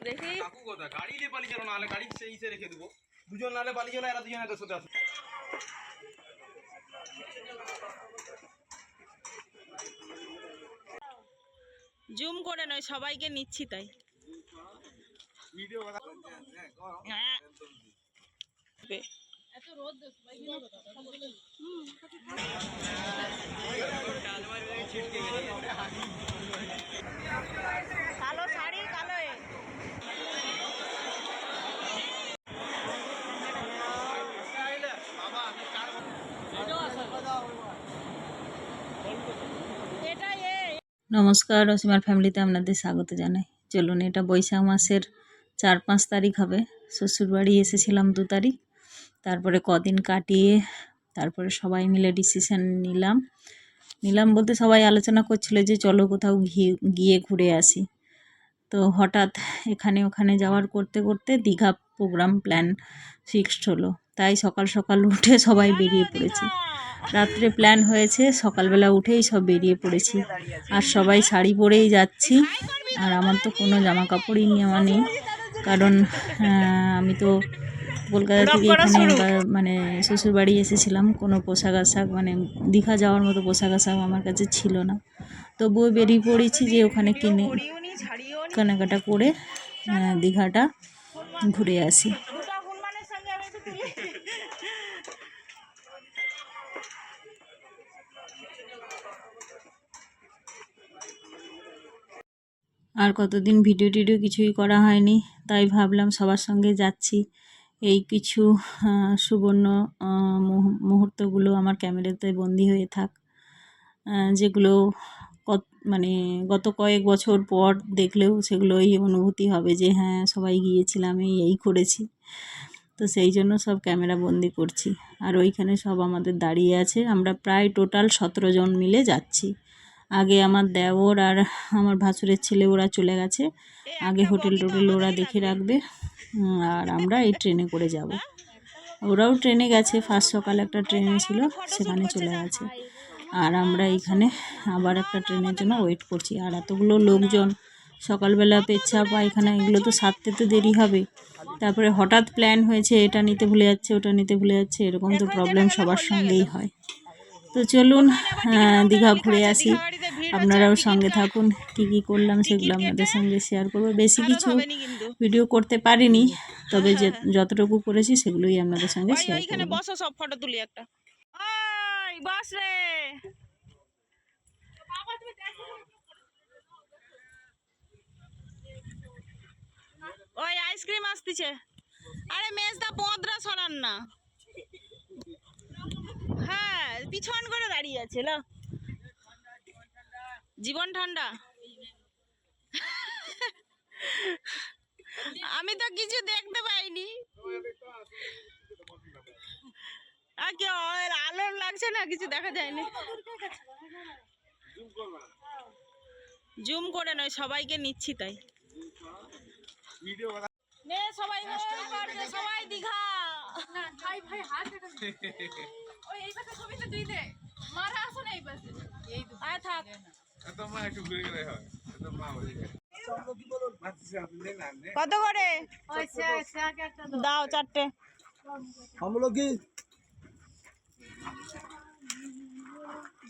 দেখি কাকু কথা গাড়ি নিয়ে পালিয়ে চলো নাহলে গাড়ি সেই রেখে দেবো। দুজন নাহলে পালিয়ে চলো এরা দুজন এত সাথে আসো জুম করে নয় সবাইকে নিচ্ছি তাই হ্যাঁ। বে- কালো শাড়ি কালো এ। এটা এ নমস্কার, অসীমার ফ্যামিলিতে আপনাদের স্বাগত জানাই। চলুন, এটা বৈশাখ মাসের চার পাঁচ তারিখ হবে। শ্বশুরবাড়ি এসেছিলাম দু তারিখ। তারপরে কদিন কাটিয়ে তারপরে সবাই মিলে ডিসিশান নিলাম। নিলাম বলতে সবাই আলোচনা করছিল যে চলো কোথাও গিয়ে ঘুরে আসি। তো হঠাৎ এখানে ওখানে যাওয়ার করতে করতে দীঘা প্রোগ্রাম প্ল্যান ফিক্সড হলো। তাই সকাল সকাল উঠে সবাই বেরিয়ে পড়েছি। রাত্রে প্ল্যান হয়েছে সকালবেলা উঠেই সব বেরিয়ে পড়েছি। আর সবাই শাড়ি পরেই যাচ্ছি। আর আমার তো কোনো জামা কাপড়ই নেওয়া নেই। কারণ আমি তো কলকাতা থেকে এখানে মানে শ্বশুরবাড়ি এসেছিলাম। কোনো পোশাক আশাক মানে দীঘা যাওয়ার মতো পোশাক আশাক আমার কাছে ছিল না। তবুও বেরিয়ে পড়েছি যে ওখানে কিনে কেনাকাটা করে দীঘাটা ঘুরে আসি। আর কতদিন ভিডিও টিডিও কিছুই করা হয়নি, তাই ভাবলাম সবার সঙ্গে যাচ্ছি। এই কিছু সুবর্ণ মুহূর্তগুলো আমার ক্যামেরাতে বন্দি হয়ে থাক। যেগুলো কত মানে গত কয়েক বছর পর দেখলেও সেগুলোই অনুভূতি হবে যে হ্যাঁ সবাই গিয়েছিলাম, এই এই করেছি। তো সেই জন্য সব ক্যামেরা বন্দি করছি। আর ওইখানে সব আমাদের দাঁড়িয়ে আছে। আমরা প্রায় টোটাল সতেরো জন মিলে যাচ্ছি। আগে আমার দেওর আর আমার ভাসুরের ছেলে ওরা চলে গেছে। আগে হোটেল টোটেল ওরা দেখে রাখবে। আর আমরা এই ট্রেনে করে যাব। ওরাও ট্রেনে গেছে। ফার্স্ট সকালে একটা ট্রেনে ছিল, সেখানে চলে গেছে। আর আমরা এখানে আবার একটা ট্রেনের জন্য ওয়েট করছি। আর এতগুলো লোকজন, সকালবেলা পেচ্ছা পায়খানা এগুলো তো সারতে তো দেরি হবে। তারপরে হঠাৎ প্ল্যান হয়েছে, এটা নিতে ভুলে যাচ্ছে, ওটা নিতে ভুলে যাচ্ছে, এরকম তো প্রবলেম সবার সঙ্গেই হয়। তো চলুন দীঘা ঘুরে আসি। আপনারাও সঙ্গে থাকুন কি কি করলাম সেগুলো আপনাদের সঙ্গে শেয়ার করব। বেশি কিছু ভিডিও করতে পারিনি তবে যে যতটুকু করেছি সেগুলোই আপনাদের সঙ্গে শেয়ার করব। বসো সব ফটো তুলি একটা। ওই বস রে। ওই আইসক্রিম আসতেছে। আরে মেজদা পদরা সরান না। হ্যাঁ পিছন করে দাঁড়িয়ে আছে লো। জীবন ঠান্ডা? আমি তো কিছু দেখতে পাইনি। আলো লাগছে না কিছু দেখা যায়নি। জুম করে নয় সবাইকে নিচ্ছি তাই। নে সবাই নে, করছে, সবাই দীঘা। আয় থাক। কত করে? দাও। চারটে। আমলো কি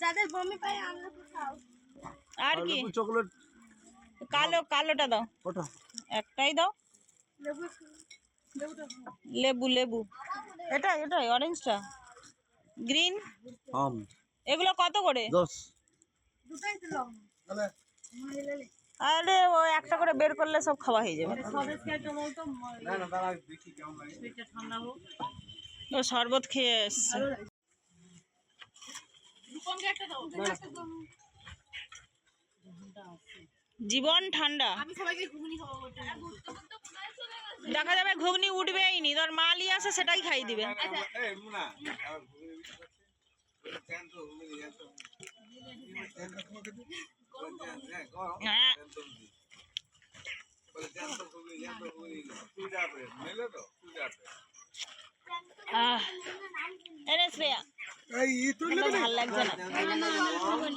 যাদের বমি পায় আমলো আর কি? চকলেট কালো কালোটা দাও। ওটা একটাই দাও। লেবু লেবু এটা এটা অরেঞ্জটা গ্রিন এগুলো কত করে? 10 আরে ও একটা করে বের করলে সব খাওয়া হয়ে যাবে। না না দাঁড়া দেখি কেমন লাগে ও শরবত খেয়ে এসছে। জীবন ঠান্ডা। আমি সবাইকে ঘুগনি খাওয়াবো দেখা যাবে ঘুগনি উঠবেই নি তোর মালই আছে সেটাই খাই দিবে। ভালো লাগছে না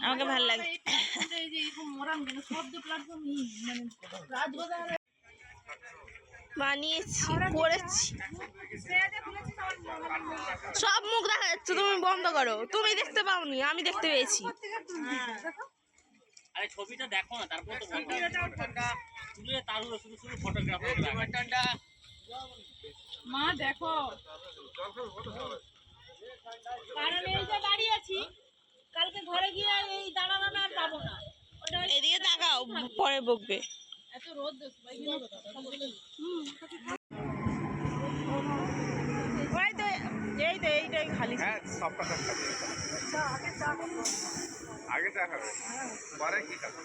আমাকে ভালো লাগছে বানিয়েছি করেছি। সব মুখ দেখা যাচ্ছে তুমি বন্ধ করো। তুমি দেখতে পাওনি আমি দেখতে পেয়েছি। আরে ছবিটা দেখো না তারপর তো তুলে তার শুধু শুধু ফটোগ্রাফার মা দেখো। কারণ এই যে দাঁড়িয়ে আছি কালকে ঘরে গিয়ে এই দাঁড়ানো আর পাবো না। এদিকে তাকাও পরে বকবে। এত রোদ তো এই তো এইটাই খালি হ্যাঁ সবটা সব খাবে আগে চা খাবে পরে কি খাবে?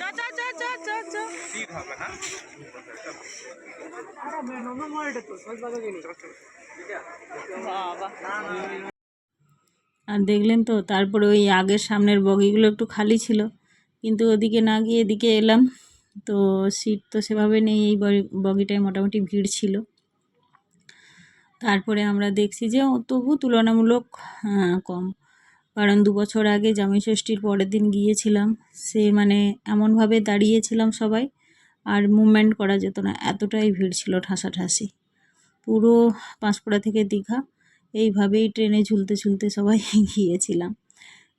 চ চ চ চ চ চ। কি খাবে হ্যাঁ? বাবা। আর দেখলেন তো তারপরে ওই আগের সামনের বগিগুলো একটু খালি ছিল। কিন্তু ওদিকে না গিয়ে এদিকে এলাম। তো সিট তো সেভাবে নেই এই বগিটায় মোটামুটি ভিড় ছিল। তারপরে আমরা দেখছি যে তবু তুলনামূলক কম। কারণ দু বছর আগে জামাই ষষ্ঠীর পরের দিন গিয়েছিলাম, সে মানে এমনভাবে দাঁড়িয়েছিলাম সবাই, আর মুভমেন্ট করা যেত না, এতটাই ভিড় ছিল ঠাসাঠাসি। পুরো পাঁশকুড়া থেকে দীঘা, এইভাবেই ট্রেনে ঝুলতে ঝুলতে সবাই গিয়েছিলাম।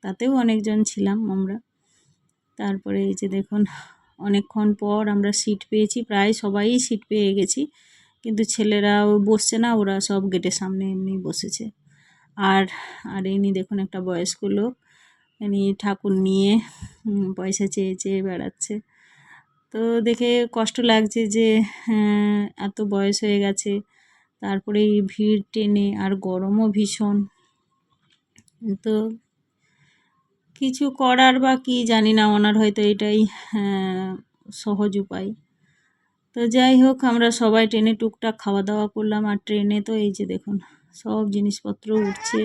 তাতেও অনেকজন ছিলাম আমরা। তারপরে এই যে দেখুন, অনেকক্ষণ পর আমরা সিট পেয়েছি, প্রায় সবাই সিট পেয়ে গেছি। কিন্তু ছেলেরা ও বসছে না ওরা সব গেটের সামনে এমনি বসেছে। আর আর ইনি দেখুন একটা বয়স্ক লোক ইনি ঠাকুর নিয়ে পয়সা চেয়ে চেয়ে বেড়াচ্ছে। তো দেখে কষ্ট লাগছে যে হ্যাঁ, এত বয়স হয়ে গেছে তারপরে এই ভিড় টেনে আর গরমও ভীষণ। তো কিছু করার বা কি জানি না ওনার হয়তো এটাই সহজ উপায়। তো যাই হোক, আমরা সবাই ট্রেনে টুকটাক খাওয়া দাওয়া করলাম আর ট্রেনে তো এই যে দেখুন, সব জিনিসপত্র উঠছে।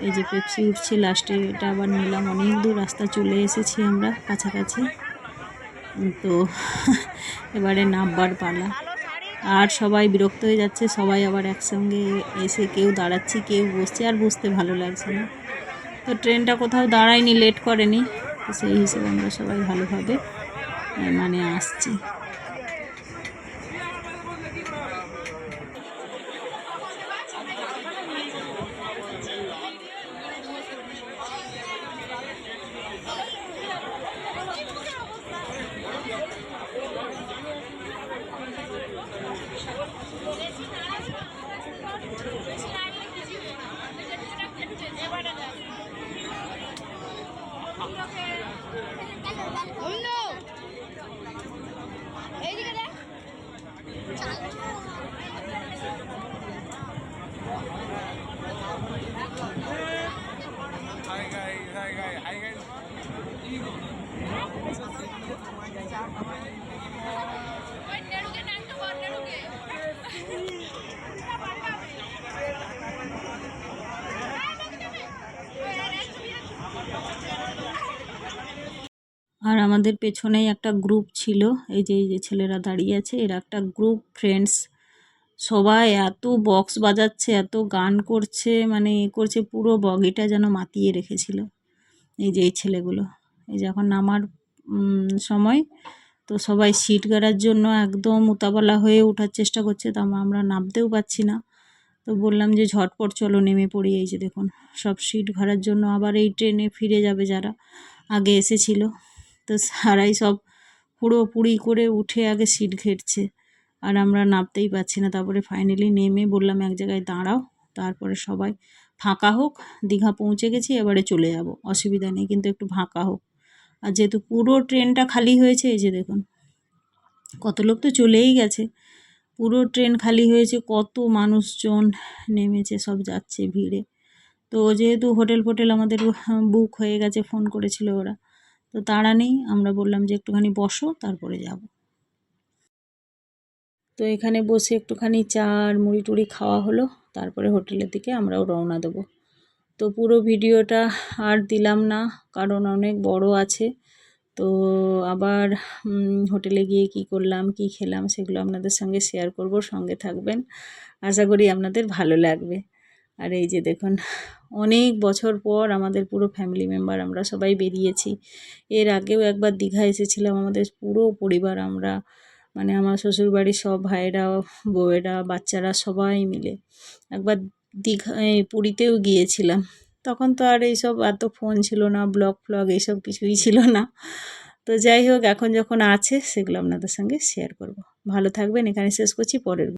এই যে পেপসি উঠছে লাস্টে এটা আবার নিলাম। অনেক দূর রাস্তা চলে এসেছি আমরা কাছাকাছি। তো এবারে নামবার পালা। আর সবাই বিরক্ত হয়ে যাচ্ছে, সবাই আবার একসঙ্গে এসে কেউ দাঁড়াচ্ছি, কেউ বসছে, আর বসতে ভালো লাগছে না। তো ট্রেনটা কোথাও দাঁড়ায়নি লেট করেনি। তো সেই হিসেবে আমরা সবাই ভালোভাবে মানে আসছি। আর আমাদের পেছনেই একটা গ্রুপ ছিল। এই যে এই যে ছেলেরা দাঁড়িয়ে আছে, এরা একটা গ্রুপ ফ্রেন্ডস সবাই এত বক্স বাজাচ্ছে, এত গান করছে মানে করছে পুরো বগিটা যেন মাতিয়ে রেখেছিল। এই যে, এই ছেলেগুলো। এই যে, এখন নামার সময়। তো সবাই সিট গাড়ার জন্য একদম উতাবালা হয়ে ওঠার চেষ্টা করছে, তা আমরা নামতেও পারছি না। তো বললাম যে, ঝটপট চলো, নেমে পড়ি। এই যে, দেখুন, সব সিট ঘাড়ার জন্য আবার এই ট্রেনে ফিরে যাবে যারা। আগে এসেছিল। তো সারাই সব পুরোপুরি করে উঠে আগে সিট ঘেরছে। আর আমরা নামতেই পারছি না। তারপরে ফাইনালি নেমে বললাম এক জায়গায় দাঁড়াও। তারপরে সবাই ফাঁকা হোক, দীঘা পৌঁছে গেছি, এবারে চলে যাব। অসুবিধা নেই, কিন্তু একটু ফাঁকা হোক। আর যেহেতু পুরো ট্রেনটা খালি হয়েছে, এই যে দেখুন, কত লোক তো চলেই গেছে। পুরো ট্রেন খালি হয়েছে, কত মানুষজন নেমেছে, সব যাচ্ছে ভিড়ে। তো যেহেতু হোটেল ফোটেল আমাদের বুক হয়ে গেছে ফোন করেছিল ওরা। তো তাড়া নেই, আমরা বললাম যে একটুখানি বসো, তারপরে যাব। তো এখানে বসে একটুখানি চা আর মুড়ি টুড়ি খাওয়া হলো, তারপরে হোটেলের দিকে আমরাও রওনা দেবো। তো পুরো ভিডিওটা আর দিলাম না, কারণ অনেক বড় আছে। তো আবার হোটেলে গিয়ে কি করলাম, কি খেলাম, সেগুলো আপনাদের সঙ্গে শেয়ার করব, সঙ্গে থাকবেন। আশা করি আপনাদের ভালো লাগবে। আর এই যে দেখুন, অনেক বছর পর আমাদের পুরো ফ্যামিলি মেম্বার আমরা সবাই বেরিয়েছি। এর আগেও একবার দীঘা এসেছিলাম, আমাদের পুরো পরিবার আমরা মানে আমার শ্বশুরবাড়ির সব ভাইয়েরা, বউয়েরা, বাচ্চারা সবাই মিলে একবার দীঘা এই পুরীতেও গিয়েছিলাম। তখন তো আর এইসব এত ফোন ছিল না ব্লগ ফ্লগ এইসব কিছুই ছিল না। তো যাই হোক, এখন যখন আছে, সেগুলো আপনাদের সঙ্গে শেয়ার করব। ভালো থাকবেন, এখানে শেষ করছি, পরের